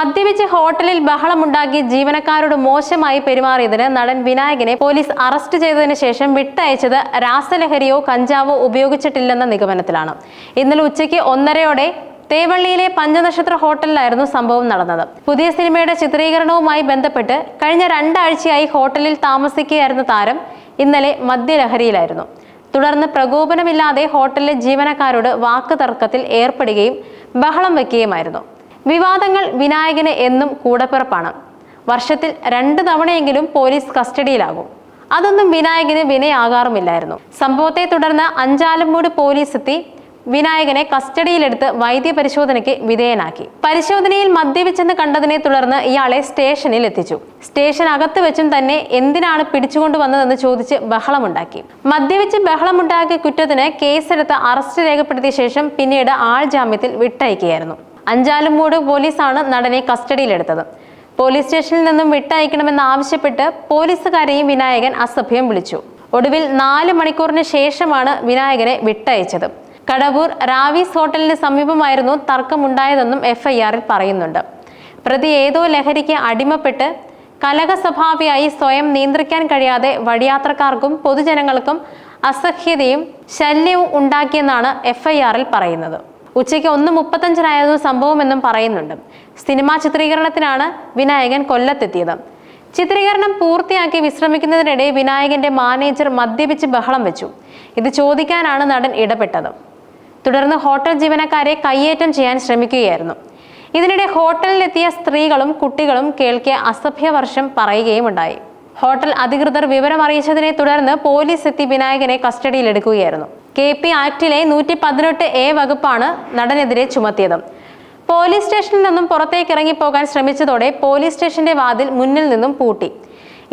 മദ്യപിച്ച് ഹോട്ടലിൽ ബഹളമുണ്ടാക്കി ജീവനക്കാരോട് മോശമായി പെരുമാറിയതിന് നടൻ വിനായകനെ പോലീസ് അറസ്റ്റ് ചെയ്തതിനു ശേഷം വിട്ടയച്ചത് രാസലഹരിയോ കഞ്ചാവോ ഉപയോഗിച്ചിട്ടില്ലെന്ന നിഗമനത്തിലാണ്. ഇന്നലെ ഉച്ചയ്ക്ക് ഒന്നരയോടെ തേവള്ളിയിലെ പഞ്ചനക്ഷത്ര ഹോട്ടലിലായിരുന്നു സംഭവം നടന്നത്. പുതിയ സിനിമയുടെ ചിത്രീകരണവുമായി ബന്ധപ്പെട്ട് കഴിഞ്ഞ രണ്ടാഴ്ചയായി ഹോട്ടലിൽ താമസിക്കുകയായിരുന്ന താരം ഇന്നലെ മദ്യലഹരിയിലായിരുന്നു. തുടർന്ന് പ്രകോപനമില്ലാതെ ഹോട്ടലിലെ ജീവനക്കാരോട് വാക്ക് തർക്കത്തിൽ ഏർപ്പെടുകയും ബഹളം വയ്ക്കുകയുമായിരുന്നു വിവാദങ്ങൾ വിനായകന് എന്നും കൂടപ്പിറപ്പാണ്. വർഷത്തിൽ രണ്ട് തവണയെങ്കിലും പോലീസ് കസ്റ്റഡിയിലാകും. അതൊന്നും വിനായകന് വിനയാകാറുമില്ലായിരുന്നു. സംഭവത്തെ തുടർന്ന് അഞ്ചാലമ്മൂട് പോലീസ് എത്തി വിനായകനെ കസ്റ്റഡിയിലെടുത്ത് വൈദ്യ പരിശോധനയ്ക്ക് വിധേയനാക്കി. പരിശോധനയിൽ മദ്യപിച്ചെന്ന് കണ്ടതിനെ തുടർന്ന് ഇയാളെ സ്റ്റേഷനിൽ എത്തിച്ചു. സ്റ്റേഷൻ അകത്ത് വെച്ചും തന്നെ എന്തിനാണ് പിടിച്ചുകൊണ്ടുവന്നതെന്ന് ചോദിച്ച് ബഹളമുണ്ടാക്കി. മദ്യപിച്ച് ബഹളമുണ്ടാക്കിയ കുറ്റത്തിന് കേസെടുത്ത് അറസ്റ്റ് രേഖപ്പെടുത്തിയ ശേഷം പിന്നീട് ആൾ ജാമ്യത്തിൽ വിട്ടയക്കുകയായിരുന്നു. അഞ്ചാലുമൂട് പോലീസാണ് നടനെ കസ്റ്റഡിയിലെടുത്തത്. പോലീസ് സ്റ്റേഷനിൽ നിന്നും വിട്ടയക്കണമെന്ന് ആവശ്യപ്പെട്ട് പോലീസുകാരെയും വിനായകൻ അസഭ്യം വിളിച്ചു. ഒടുവിൽ നാല് മണിക്കൂറിന് ശേഷമാണ് വിനായകനെ വിട്ടയച്ചത്. കടവൂർ റാവീസ് ഹോട്ടലിന് സമീപമായിരുന്നു തർക്കമുണ്ടായതെന്നും എഫ്ഐആറിൽ പറയുന്നുണ്ട്. പ്രതി ഏതോ ലഹരിക്ക് അടിമപ്പെട്ട് കലക സ്വഭാവിയായി സ്വയം നിയന്ത്രിക്കാൻ കഴിയാതെ വഴിയാത്രക്കാർക്കും പൊതുജനങ്ങൾക്കും അസഹ്യതയും ശല്യവും ഉണ്ടാക്കിയെന്നാണ് എഫ്ഐആറിൽ പറയുന്നത്. ഉച്ചയ്ക്ക് ഒന്ന് മുപ്പത്തഞ്ചിനായിരുന്നു സംഭവമെന്നും പറയുന്നുണ്ട്. സിനിമാ ചിത്രീകരണത്തിനാണ് വിനായകൻ കൊല്ലത്തെത്തിയത്. ചിത്രീകരണം പൂർത്തിയാക്കി വിശ്രമിക്കുന്നതിനിടെ വിനായകന്റെ മാനേജർ മദ്യപിച്ച് ബഹളം വെച്ചു. ഇത് ചോദിക്കാനാണ് നടൻ ഇടപെട്ടത്. തുടർന്ന് ഹോട്ടൽ ജീവനക്കാരെ കയ്യേറ്റം ചെയ്യാൻ ശ്രമിക്കുകയായിരുന്നു. ഇതിനിടെ ഹോട്ടലിലെത്തിയ സ്ത്രീകളും കുട്ടികളും കേൾക്കിയ അസഭ്യവർഷം പറയുകയും ഉണ്ടായി ഹോട്ടൽ അധികൃതർ വിവരം അറിയിച്ചതിനെ തുടർന്ന് പോലീസ് എത്തി വിനായകനെ കസ്റ്റഡിയിലെടുക്കുകയായിരുന്നു. കെ പി ആക്ടിലെ നൂറ്റി പതിനെട്ട് എ വകുപ്പാണ് നടനെതിരെ ചുമത്തിയത്. പോലീസ് സ്റ്റേഷനിൽ നിന്നും പുറത്തേക്ക് ഇറങ്ങിപ്പോകാൻ ശ്രമിച്ചതോടെ പോലീസ് സ്റ്റേഷന്റെ വാതിൽ മുന്നിൽ നിന്നും പൂട്ടി.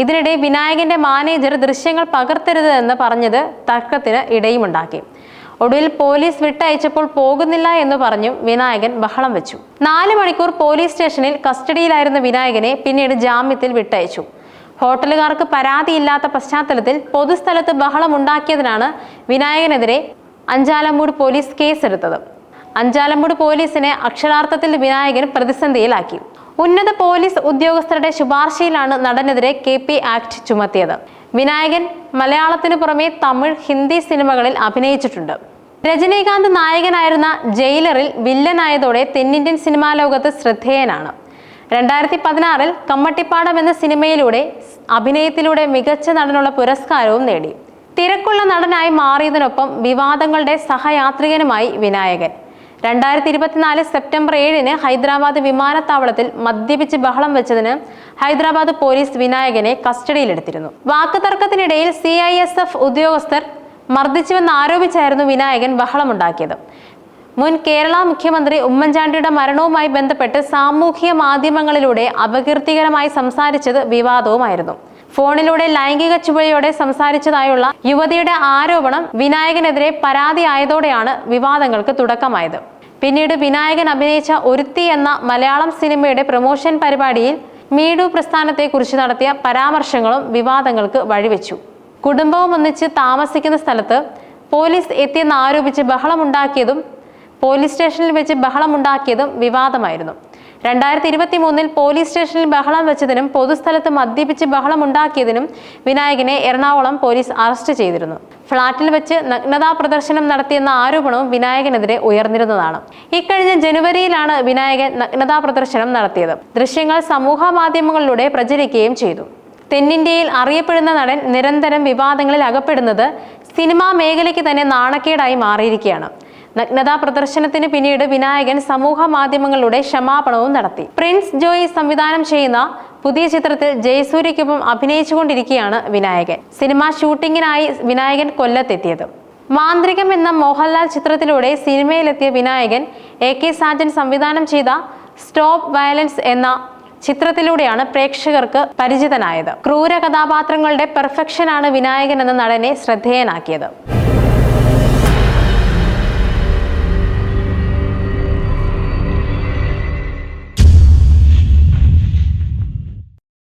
ഇതിനിടെ വിനായകന്റെ മാനേജർ ദൃശ്യങ്ങൾ പകർത്തരുത് എന്ന് പറഞ്ഞത് തർക്കത്തിന് ഇടയുമുണ്ടാക്കി. ഒടുവിൽ പോലീസ് വിട്ടയച്ചപ്പോൾ പോകുന്നില്ല എന്ന് പറഞ്ഞു വിനായകൻ ബഹളം വെച്ചു. നാല് മണിക്കൂർ പോലീസ് സ്റ്റേഷനിൽ കസ്റ്റഡിയിലായിരുന്ന വിനായകനെ പിന്നീട് ജാമ്യത്തിൽ വിട്ടയച്ചു. ഹോട്ടലുകാർക്ക് പരാതിയില്ലാത്ത പശ്ചാത്തലത്തിൽ പൊതുസ്ഥലത്ത് ബഹളമുണ്ടാക്കിയതിനാണ് വിനായകനെതിരെ അഞ്ചാലമ്മൂട് പോലീസ് കേസെടുത്തത്. അഞ്ചാലമ്മൂട് പോലീസിനെ അക്ഷരാർത്ഥത്തിൽ വിനായകൻ പ്രതിസന്ധിയിലാക്കി. ഉന്നത പോലീസ് ഉദ്യോഗസ്ഥരുടെ ശുപാർശയിലാണ് നടനെതിരെ കെ പി ആക്ട് ചുമത്തിയത്. വിനായകൻ മലയാളത്തിനു പുറമെ തമിഴ് ഹിന്ദി സിനിമകളിൽ അഭിനയിച്ചിട്ടുണ്ട്. രജനീകാന്ത് നായകനായിരുന്ന ജയിലറിൽ വില്ലനായതോടെ തെന്നിന്ത്യൻ സിനിമാ ലോകത്ത് ശ്രദ്ധേയനാണ്. രണ്ടായിരത്തി പതിനാറിൽ കമ്മട്ടിപ്പാടം എന്ന സിനിമയിലൂടെ അഭിനയത്തിലൂടെ മികച്ച നടനുള്ള പുരസ്കാരവും നേടി. തിരക്കുള്ള നടനായി മാറിയതിനൊപ്പം വിവാദങ്ങളുടെ സഹയാത്രികനുമായി വിനായകൻ. രണ്ടായിരത്തി ഇരുപത്തിനാല് സെപ്റ്റംബർ ഏഴിന് ഹൈദരാബാദ് വിമാനത്താവളത്തിൽ മദ്യപിച്ച് ബഹളം വെച്ചതിന് ഹൈദരാബാദ് പോലീസ് വിനായകനെ കസ്റ്റഡിയിലെടുത്തിരുന്നു. വാക്കുതർക്കത്തിനിടയിൽ സി ഐ എസ് എഫ് ഉദ്യോഗസ്ഥർ മർദ്ദിച്ചുവെന്ന് ആരോപിച്ചായിരുന്നു വിനായകൻ ബഹളമുണ്ടാക്കിയത്. മുൻ കേരള മുഖ്യമന്ത്രി ഉമ്മൻചാണ്ടിയുടെ മരണവുമായി ബന്ധപ്പെട്ട് സാമൂഹിക മാധ്യമങ്ങളിലൂടെ അപകീർത്തികരമായി സംസാരിച്ചത് വിവാദവുമായിരുന്നു. ഫോണിലൂടെ ലൈംഗിക ചുവയോടെ സംസാരിച്ചതായുള്ള യുവതിയുടെ ആരോപണം വിനായകനെതിരെ പരാതിയായതോടെയാണ് വിവാദങ്ങൾക്ക് തുടക്കമായത്. പിന്നീട് വിനായകൻ അഭിനയിച്ച ഒരുത്തി എന്ന മലയാളം സിനിമയുടെ പ്രൊമോഷൻ പരിപാടിയിൽ മീഡു പ്രസ്ഥാനത്തെക്കുറിച്ച് നടത്തിയ പരാമർശങ്ങളും വിവാദങ്ങൾക്ക് വഴിവെച്ചു. കുടുംബവും ഒന്നിച്ച് താമസിക്കുന്ന സ്ഥലത്ത് പോലീസ് എത്തിയെന്ന് ആരോപിച്ച് ബഹളമുണ്ടാക്കിയതും പോലീസ് സ്റ്റേഷനിൽ വെച്ച് ബഹളമുണ്ടാക്കിയതും വിവാദമായിരുന്നു. രണ്ടായിരത്തി ഇരുപത്തി മൂന്നിൽ പോലീസ് സ്റ്റേഷനിൽ ബഹളം വെച്ചതിനും പൊതുസ്ഥലത്ത് മദ്യപിച്ച് ബഹളമുണ്ടാക്കിയതിനും വിനായകനെ എറണാകുളം പോലീസ് അറസ്റ്റ് ചെയ്തിരുന്നു. ഫ്ളാറ്റിൽ വെച്ച് നഗ്നതാ പ്രദർശനം നടത്തിയെന്ന ആരോപണവും വിനായകനെതിരെ ഉയർന്നിരുന്നതാണ്. ഇക്കഴിഞ്ഞ ജനുവരിയിലാണ് വിനായകൻ നഗ്നതാ പ്രദർശനം നടത്തിയത്. ദൃശ്യങ്ങൾ സമൂഹ മാധ്യമങ്ങളിലൂടെ പ്രചരിക്കുകയും ചെയ്തു. തെന്നിന്ത്യയിൽ അറിയപ്പെടുന്ന നടൻ നിരന്തരം വിവാദങ്ങളിൽ അകപ്പെടുന്നത് സിനിമാ മേഖലയ്ക്ക് തന്നെ നാണക്കേടായി മാറിയിരിക്കുകയാണ്. നഗ്നതാ പ്രദർശനത്തിന് പിന്നീട് വിനായകൻ സമൂഹ മാധ്യമങ്ങളുടെ ക്ഷമാപണവും നടത്തി. പ്രിൻസ് ജോയി സംവിധാനം ചെയ്യുന്ന പുതിയ ചിത്രത്തിൽ ജയസൂര്യയ്ക്കൊപ്പം അഭിനയിച്ചുകൊണ്ടിരിക്കുകയാണ് വിനായകൻ. സിനിമ ഷൂട്ടിങ്ങിനായി വിനായകൻ കൊല്ലത്തെത്തിയത്. മാന്ത്രികം എന്ന മോഹൻലാൽ ചിത്രത്തിലൂടെ സിനിമയിലെത്തിയ വിനായകൻ എ കെ സാജൻ സംവിധാനം ചെയ്ത സ്റ്റോപ്പ് വയലൻസ് എന്ന ചിത്രത്തിലൂടെയാണ് പ്രേക്ഷകർക്ക് പരിചിതനായത്. ക്രൂര കഥാപാത്രങ്ങളുടെ പെർഫെക്ഷനാണ് വിനായകൻ എന്ന നടനെ ശ്രദ്ധേയനാക്കിയത്.